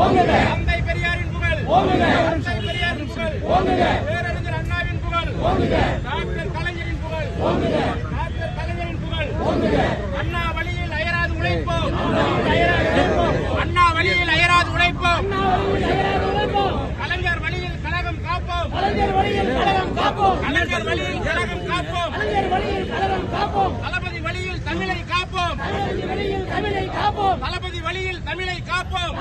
தந்தை பெரியாரின் புகழ். தந்தை பெரியாரின் புகழ். பேரறிஞர் அண்ணாவின் புகழ். டாக்டர் கலைஞரின் புகழ். டாக்டர் கலைஞரின் புகழ். அண்ணா வழியில் அயராது உழைப்போம். அண்ணா வழியில் அயராது உழைப்போம். கலைஞர் வழியில் கழகம் காப்போம். கலைஞர் வழியில் கழகம் காப்போம். கலைஞர் வழியில் கழகம் காப்போம். கலைஞர் வழியில் கழகம் காப்போம். தளபதி வழியில் தமிழை காப்போம். தளபதி வழியில் தமிழை காப்போம். தளபதி வழியில் தமிழை காப்போம்.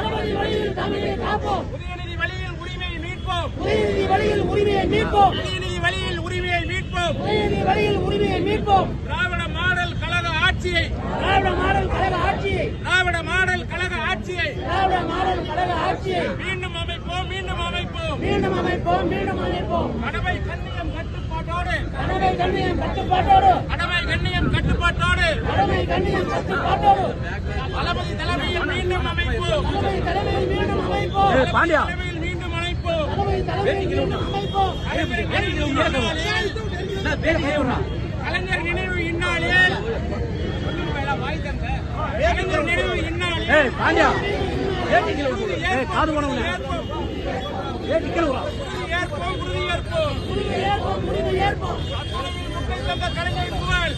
தமிழை காப்போம். உதயநிதி வழியில் உரிமையை மீட்போம். உதயநிதி வழியில் உரிமையை மீட்போம். உதயநிதி வழியில் உரிமையை மீட்போம். உதயநிதி வழியில் உரிமையை மீட்போம். திராவிட மாடல் கழக ஆட்சியை. திராவிட மாடல் கழக ஆட்சியை. திராவிட மாடல் கழக ஆட்சியை. திராவிட மாடல் கழக ஆட்சியை. மீண்டும் அமைப்போம் மீண்டும் அமைப்போம். மீண்டும் அமைப்போம் மீண்டும் அமைப்போம். கடமை கண்ணியம் கட்டுப்பாட்டோடு. கடமை கண்ணியம் கட்டுப்பாட்டோடு. கடமை கண்ணியம் கட்டுப்பாட்டோடு. கடமை கண்ணியம் கட்டுப்பாட்டோடு. தளபதி தலைமையில் மீண்டும் அமைப்போம் தலைமை தலைமையில் மீண்டும் அமைப்போம் பாண்டியா. மீண்டும் கலைஞர் நினைவு இந்நாளில். கலைஞர் நினைவு இந்நாளில் பாண்டியா காது ஏற்போம் புகழ்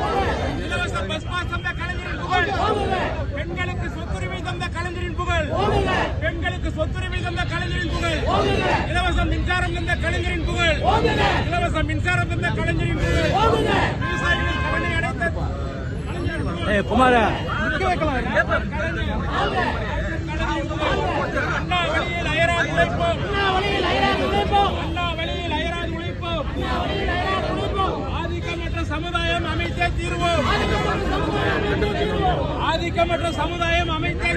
போதும். இலவச பஸ் பாஸ் கலைஞரின் புகழ். பெண்களுக்கு சொத்துரிமை தந்த கலைஞரின் புகழ் பெண்களுக்கு சொத்துரிமை தந்த கலைஞரின் புகழ். இலவச மின்சாரம் தந்த கலைஞரின் புகழ். இலவச மின்சாரம் தந்த கலைஞரின் புகழ். விவசாயிகளின் கடனை அடைத்த ஏய் குமார. அண்ணா வழியில் அயராது உழைப்போம் அண்ணா வழியில் அயராது உழைப்போம். அண்ணா வழியில் அயராது உழைப்போம். ஆதிக்கமற்ற சமுதாயம் அமைத்தே தீர்வோம். தீர்வோம் ஆதிக்கமற்ற சமுதாயம் அமைத்தே